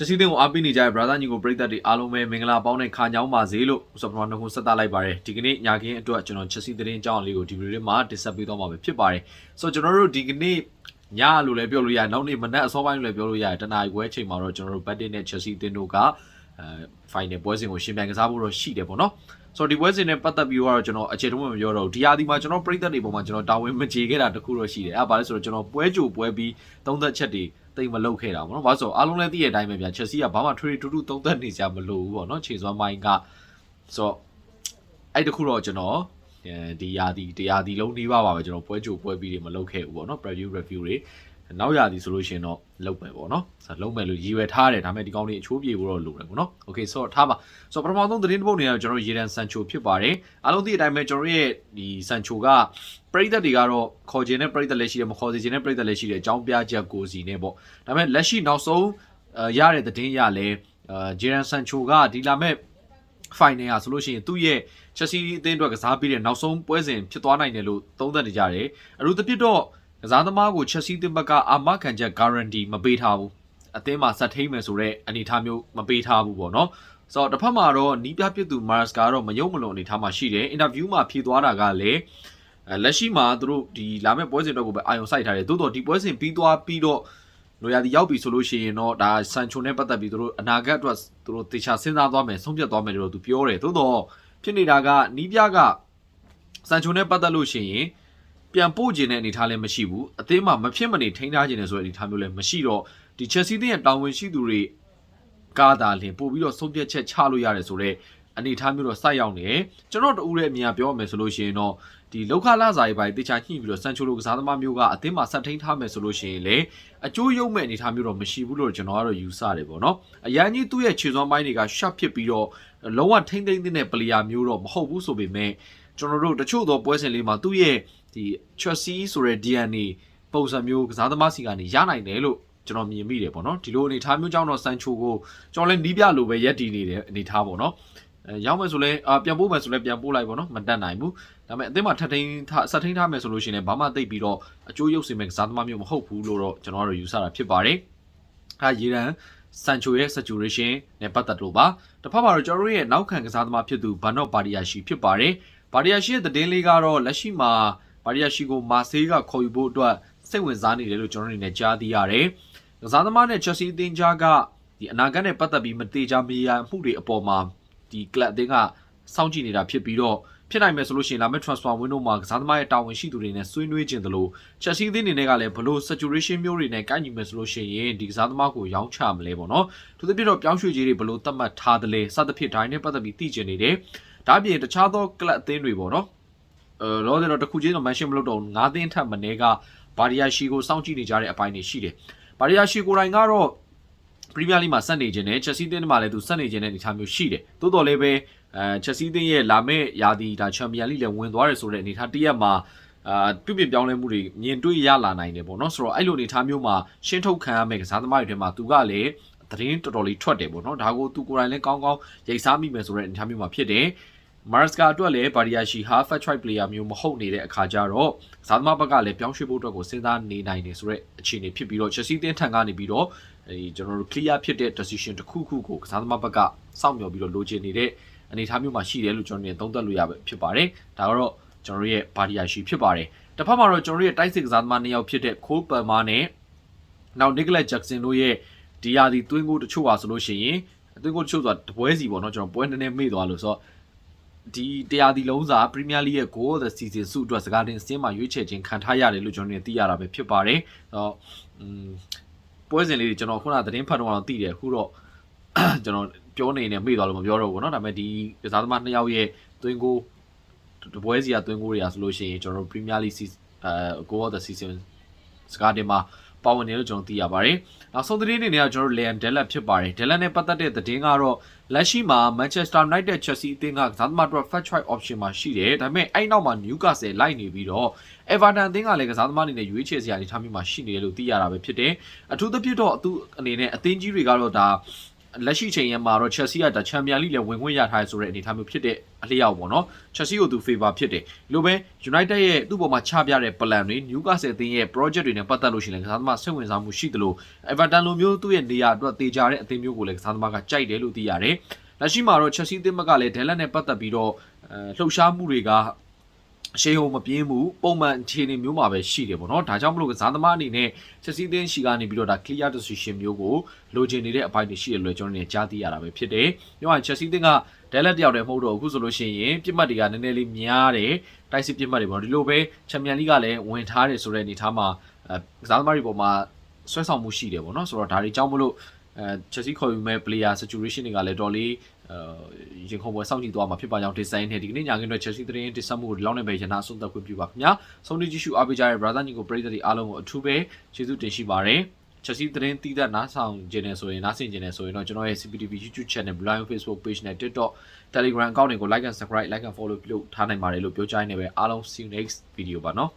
ချက်စီတင်ကိုအားပေးနေကြတဲ့ brother ညီကိုပရိသတ်တွေအားလုံးပဲမင်္ဂလာပေါင်းနဲ့ခါညောင်းပါစေလို့ဥစ္စာပထမနှုတ်ဆက်သလိုက်ပါတယ်ဒီကနေ့ညခင်းအတွက်ကျွန်တော်ချက်စီတင်အကြောင်းလေးကိုဒီဗီဒီယိုလေးမှာတင်ဆက်ပေးသွားမှာပဲဖြစ်ပါတယ်ဆိုတော့ကျွန်တော်တို့ဒီကနေ့ညလို့လည်းပြောလို့ရတယ်နောက်နေ့မနက်အစောပိုင်းလို့လည်းပြောလို့ရတယ်တနားရီခွဲချိန်မှာတော့ကျွန်တော်တို့ဘတ်တင်နဲ့ချက်စီတင်တို့ကအဲ final ပွဲစဉ်ကိုရှင်ပြိုင်ကစားဖို့တော့ရှိတယ်ပေါ့နော်ဆိုတော့ဒီပွဲစဉ်နဲ့ပတ်သက်ပြီးတော့ကျွန်တော်အခြေတုံးမပြောတော့ဘူးဒီဟာဒီမှာကျွန်တော်ပြိသက်တွေပေါ်မှာကျွန်တော်တာဝန်မကြေခဲ့တာတခုတော့ရှိတယ်အဲ့ဒါဘာလဲဆိုတော့ကျွန်တော်ပွဲကြိုပွဲပြီးသုံးသက်ချက်တွေ တိတ်မလုတ်ခဲ့တာပေါ့နော်ဘာလို့ဆိုတော့အားလုံးလည်းသိတဲ့အတိုင်းပဲဗျာချက်စီကဘာမှထွေထွေတူတူသုံးသက်နေကြမလို့ဘူးပေါ့နော်ခြေစွမ်းမိုင်းကဆိုတော့အဲ့တခုတော့ကျွန်တော်အဲဒီရာဒီတရားဒီလုံးနှီးပါပါပဲကျွန်တော်ပွဲကြိုပွဲပြီးတွေမလုတ်ခဲ့ဘူးပေါ့နော် preview review တွေ နောက်ရာဒီဆိုလို့ရှိရင်တော့လုတ်မယ်ပေါ့နော်ဆိုတော့လုတ်မယ်လို့ရည်ရွယ်ထားတယ်ဒါပေမဲ့ဒီကောင်းလေးအချိုးပြေဖို့တော့လိုတယ်ပေါ့နော် okay ဆိုတော့ထားပါဆိုတော့ပထမဆုံးသတင်းတစ်ပုဒ်နေရကျွန်တော်ရေဒန်ဆန်ချိုဖြစ်ပါတယ်အားလုံးသိတဲ့အတိုင်းပဲကျွန်တော်ရဲ့ဒီဆန်ချိုကပရိသတ်တွေကတော့ခေါ်ခြင်းနဲ့ပရိသတ်လည်းရှိတယ်မခေါ်စေခြင်းနဲ့ပရိသတ်လည်းရှိတယ်အကြောင်းပြချက်ကိုစီနဲ့ပေါ့ဒါပေမဲ့လက်ရှိနောက်ဆုံးရတဲ့သတင်းရလဲဂျေရန်ဆန်ချိုကဒီလာမဲ့ final อ่ะဆိုလို့ရှိရင်သူ့ရဲ့ချက်စီအသင်းအတွက်ကစားပြီးတဲ့နောက်ဆုံးပွဲစဉ်ဖြစ်သွားနိုင်တယ်လို့သုံးသပ်နေကြတယ်အထူးသဖြင့်တော့ ကစားသမားကိုချက်စီအသင်းဘက်ကအာမခံချက် guarantee မပေးထားဘူးအသင်းမှာဆက်ထိန်မယ်ဆိုတော့အနေအထားမျိုးမပေးထားဘူးပေါ့နော်ဆိုတော့တစ်ဖက်မှာတော့နီးပြပြစ်သူမာရစ်ကတော့မယုံမလုံအနေထားမှာရှိတယ်အင်တာဗျူးမှာဖြေသွားတာကလည်းလက်ရှိမှာသူတို့ဒီလာမဲ့ပွဲစဉ်တော့ကိုပဲအာယုံစိုက်ထားတယ်သို့တော့ဒီပွဲစဉ်ပြီးသွားပြီးတော့လိုရာဒီရောက်ပြီဆိုလို့ရှိရင်တော့ဒါဆန်ချိုနဲ့ပတ်သက်ပြီးသူတို့အနာဂတ်အတွက်သူတို့တေချာစဉ်းစားသွားမယ်ဆုံးဖြတ်သွားမယ်လို့သူပြောတယ်သို့တော့ဖြစ်နေတာကနီးပြကဆန်ချိုနဲ့ပတ်သက်လို့ရှိရင် ပြန်ပို့ခြင်းတဲ့အနေထားလည်းမရှိဘူးအသင်းမှာမဖြစ်မနေထိန်းထားခြင်းနဲ့ဆိုတဲ့အနေထားမျိုးလည်းမရှိတော့ဒီချက်စီးတဲ့တောင်ဝင်ရှိသူတွေကားတာလင်ပို့ပြီးတော့ဆုံးဖြတ်ချက်ချလို့ရတယ်ဆိုတော့အနေထားမျိုးတော့စိုက်ရောက်နေကျွန်တော်တူရဲ့အမြင်ပြောရမယ်ဆိုလို့ရှိရင်တော့ဒီလောက်ခလာစာရေးပိုင်းတေချာညှိပြီးတော့စန်ချိုလိုကစားသမားမျိုးကအသင်းမှာဆက်ထိန်ထားမယ်ဆိုလို့ရှိရင်လေအကျိုးရုံမဲ့အနေထားမျိုးတော့မရှိဘူးလို့ကျွန်တော်ကတော့ယူဆတယ်ပေါ့နော်အရန်ကြီးသူ့ရဲ့ခြေစွမ်းပိုင်းတွေကရှော့ဖြစ်ပြီးတော့လုံးဝထိမ့်သိမ့်တဲ့ပလေယာမျိုးတော့မဟုတ်ဘူးဆိုပေမဲ့ ကျွန်တော်တို့တချို့သောပွဲစဉ်လေးမှာသူ့ရဲ့ဒီ Chelsea ဆိုတဲ့ DNA ပုံစံမျိုးကစားသမားစီကနေရနိုင်တယ်လို့ကျွန်တော်မြင်မိတယ်ပေါ့နော်ဒီလိုအနေထားမျိုးကြောင့်တော့ဆန်ချိုကိုကျွန်တော်လည်းနီးပြလိုပဲရက်တည်နေတဲ့အနေထားပေါ့နော်အဲရောက်မယ်ဆိုလဲအာပြန်ပို့မယ်ဆိုလဲပြန်ပို့လိုက်ပေါ့နော်မတက်နိုင်ဘူးဒါပေမဲ့အသင်းမှာထပ်ထိန်ဆက်ထိန်ထားမယ်ဆိုလို့ရှိရင်ဘာမှသိပ်ပြီးတော့အကျိုးရုပ်စင်မဲ့ကစားသမားမျိုးမဟုတ်ဘူးလို့တော့ကျွန်တော်တို့ယူဆတာဖြစ်ပါတယ်အဲရေရန် ဆန်ချိုရဲ့ saturation နဲ့ပတ်သက်လို့ပါတစ်ဖက်မှာတော့ကျွန်တော်တို့ရဲ့နောက်ခံကစားသမားဖြစ်သူဘာနော့ပါဒီယာရှိဖြစ်ပါတယ်ဘာဒီယာရှိရဲ့သတင်းလေးကတော့လက်ရှိမှာဘာဒီယာရှိကိုမာဆေးကခေါ်ယူဖို့အတွက်စိတ်ဝင်စားနေတယ်လို့ကျွန်တော်တို့အနေနဲ့ကြားသိရတယ်ကစားသမားနဲ့ Chelsea အသင်းကြားကဒီအနာဂတ်နဲ့ပတ်သက်ပြီးမတေချာမရမှုတွေအပေါ်မှာဒီ club အသင်းကစောင့်ကြည့်နေတာဖြစ်ပြီးတော့ ဖြစ်နိုင်မယ်ဆိုလို့ရှိရင်လာမယ့် transfer window မှာကစားသမားရဲ့တာဝန်ရှိသူတွေနဲ့ဆွေးနွေးခြင်းတလို့ Chelsea အသင်းအနေနဲ့ကလည်းဘလို့ saturation မျိုးတွေနဲ့ကိုက်ညီမယ်ဆိုလို့ရှိရင်ဒီကစားသမားကိုရောင်းချမလဲပေါ့နော်သူတို့ပြတော့ပြောင်းရွှေ့ခြင်းတွေဘလို့သတ်မှတ်ထားတယ်လဲစသဖြင့်ဒါနဲ့ပတ်သက်ပြီးသိကျင်နေတယ်ဒါအပြင်တခြားသော club အသင်းတွေပေါ့နော်အဲလောဆယ်တော့တစ်ခုချင်းတော့ mention မလုပ်တော့၅သင်းထပ်မနေကဘာဒီယာရှီကိုစောင့်ကြည့်နေကြတဲ့အပိုင်းတွေရှိတယ်ဘာဒီယာရှီကိုတိုင်ကတော့ပရီးမီးယားလိမှာဆက်နေခြင်းနဲ့ချက်စီးတင်းမှာလည်းသူဆက်နေခြင်းနဲ့အနေအထားမျိုးရှိတယ်။သို့တော်လည်းပဲ အဲချက်စီးတင်းရဲ့လာမယ့်ယာဒီဒါချန်ပီယံလိလည်းဝင်သွားတယ်ဆိုတဲ့အနေအထားတရက်မှာအာပြုပြင်ပြောင်းလဲမှုတွေမြင်တွေ့ရလာနိုင်တယ်ပေါ့နော်ဆိုတော့အဲ့လိုအနေအထားမျိုးမှာရှင်းထုတ်ခံရမယ့်ကစားသမားတွေထဲမှာသူကလည်းသတင်းတော်တော်လေးထွက်တယ်ပေါ့နော်ဒါကိုသူကိုယ်တိုင်လည်းကောင်းကောင်းရိတ်စားမိမယ်ဆိုတဲ့အနေအထားမျိုးမှာဖြစ်တယ်မာရစ်ကာအတွက်လည်းဘာဒီယာရှီဟာ fat track player မျိုးမဟုတ်နေတဲ့အခါကျတော့ဇာသမားဘက်ကလည်းပြောင်းရွှေ့ဖို့အတွက်ကိုစဉ်းစားနေနိုင်တယ်ဆိုတဲ့အခြေအနေဖြစ်ပြီးတော့ Chelsea တင်းထန်ကနေပြီးတော့အဲဒီကျွန်တော်တို့ clear ဖြစ်တဲ့ decision တစ်ခုခုကိုကစားသမားဘက်ကစောင့်မျှော်ပြီးတော့လိုချင်နေတဲ့ အနေအထားမျိုးမှာရှိတယ်လို့ကျွန်တော်တို့သုံးသပ်လို့ရပဲဖြစ်ပါတယ်ဒါကတော့ကျွန်တော်တို့ရဲ့ဘာဒီယာရှီဖြစ်ပါတယ်တစ်ဖက်မှာတော့ကျွန်တော်တို့ရဲ့တိုက်စစ်ကစားသမားနှစ်ယောက်ဖြစ်တဲ့ Cole Palmer နဲ့နောက် Nicholas Jackson တို့ရဲ့ဒီယာဒီသွင်းကိုတချို့ပါဆိုလို့ရှိရင်သွင်းကိုတချို့ဆိုတာတပွဲစီပေါ့နော်ကျွန်တော်ပွဲနည်းနည်းမေ့သွားလို့ဆိုတော့ဒီတရားဒီလုံးစာပရီးမီးယားလိရဲ့ goal of the season စုအတွက်စကားတင်စင်းမှာရွေးချယ်ခြင်းခံထားရတယ်လို့ကျွန်တော်တို့သိရတာပဲဖြစ်ပါတယ်။တော့อืมပွဲစဉ်လေးတွေကျွန်တော်ခုနသတင်းဖတ်တော့သိတယ်အခုတော့ ကျွန်တော်ပြောနေနေမေ့သွားလို့မပြောတော့ဘူးเนาะဒါပေမဲ့ဒီကစားသမားနှစ်ယောက်ရဲ့သွင်းကိုတပွဲစီကသွင်းကိုတွေကဆိုလို့ရှိရင်ကျွန်တော်တို့ Premier League အဲ goal of the season စကားတင်မှာပါဝင်တယ်လို့ကျွန်တော်သိရပါတယ်။နောက်ဆုံးသတင်းအနေနဲ့ကျွန်တော်တို့ Liam Delap ဖြစ်ပါတယ်။ Delap နဲ့ပတ်သက်တဲ့သတင်းကတော့လက်ရှိမှာ Manchester United Chelsea အသင်းကကစားသမားတို့ fast track option မှာရှိတယ်။ဒါပေမဲ့အဲ့နောက်မှာ Newcastle လိုက်နေပြီးတော့ Everton အသင်းကလည်းကစားသမားအနေနဲ့ရွေးချယ်စရာအနေထားမျိုးမှာရှိနေတယ်လို့သိရတာပဲဖြစ်တယ်။အထူးသဖြင့်တော့သူအနေနဲ့အသင်းကြီးတွေကတော့ဒါ လက်ရှိချိန်ရမှာတော့ Chelsea ကဒါချန်ပီယံလိလည်းဝင်ခွင့်ရထားရဆိုတဲ့အနေအထားမျိုးဖြစ်တဲ့အလျောက်ပေါ့နော် Chelsea ကိုသူ favor ဖြစ်တယ်ဒီလိုပဲ United ရဲ့သူ့ပေါ်မှာချပြတဲ့ plan တွေ Newcastle အသင်းရဲ့ project တွေနဲ့ပတ်သက်လို့ရှိရင်လည်းကစားသမားစိတ်ဝင်စားမှုရှိသလို Everton လိုမျိုးသူ့ရဲ့နေရာအတွက်တေချာတဲ့အသင်းမျိုးကိုလည်းကစားသမားကကြိုက်တယ်လို့သိရတယ်လက်ရှိမှာတော့ Chelsea အသင်းဘက်ကလည်း Dele နဲ့ပတ်သက်ပြီးတော့အဲလှုပ်ရှားမှုတွေက ရှေးဟိုမပြင်းဘူးပုံမှန်အခြေအနေမျိုးမှာပဲရှိတယ်ပေါ့နော်ဒါကြောင့်မလို့ကစားသမားအနေနဲ့ချက်စီးသင်းရှိကနေပြီးတော့ဒါ clear decision မျိုးကိုလိုချင်နေတဲ့အပိုင်းတွေရှိတယ်လို့ကျွန်တော်တို့ကြားသိရတာပဲဖြစ်တယ်။ပြောရရင်ချက်စီးသင်းကဒဲလက်တယောက်တည်းမဟုတ်တော့အခုဆိုလို့ရှိရင်ပြစ်မှတ်တွေကနည်းနည်းလေးများတယ်တိုက်စစ်ပြစ်မှတ်တွေပေါ့ဒီလိုပဲချန်ပီယံလိကလည်းဝင်ထားတယ်ဆိုတဲ့အနေထားမှာအဲကစားသမားတွေပေါ်မှာဆွဲဆောင်မှုရှိတယ်ပေါ့နော်ဆိုတော့ဒါတွေကြောင့်မလို့ အဲချက်စီခေါ်ယူမဲ့ player situation တွေကလည်းတော်လေးအဲရင်ခုန်ပွဲစောင့်ကြည့်သွားမှာဖြစ်ပါကြောင်း design နဲ့ဒီကနေ့ညခင်းအတွက် Chelsea သတင်းတင်ဆက်မှုကိုဒီလောက်နဲ့ပဲရနာအဆုံးသတ်ခွင့်ပြုပါခင်ဗျာဆုံးဖြတ်ကြည့်ရှုအားပေးကြတဲ့ brother ညီကိုပရိသတ်တွေအားလုံးကိုအထူးပဲကျေးဇူးတင်ရှိပါတယ် Chelsea သတင်းတည်တဲ့နားဆောင်ခြင်းနဲ့ဆိုရင်နားဆင်ခြင်းနဲ့ဆိုရင်တော့ကျွန်တော်ရဲ့ CPTV YouTube channel, Blind Facebook page နဲ့ TikTok, Telegram account တွေကို like and subscribe, like and follow ပြုလုပ်ထားနိုင်ပါတယ်လို့ပြောကြားနေပဲအားလုံး see you next video ပါနော်